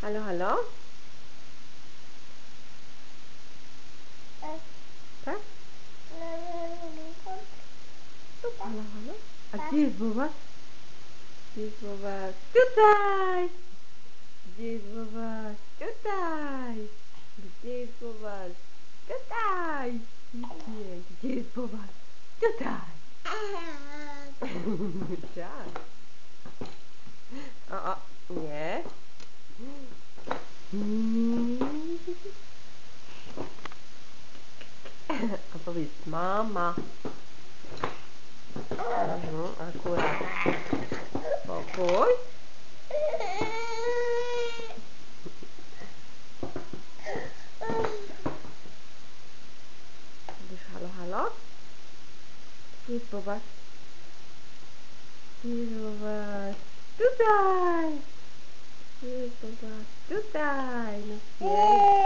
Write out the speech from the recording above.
Halo, halo? Tak? Halo, halo? A gdzie jest Bobas? Gdzie jest Bobas? Tutaj! Gdzie jest Bobas? Tutaj! Gdzie jest Bobas? Tutaj! Gdzie? Jest Bobas? Tutaj! tak. uh, uh, yeah. Aber wie Mama? Mhm, ancora. Ma poi? Hallo, hallo? Wie ist Tutaj! Jest Bobas? Tutaj! No pięknie.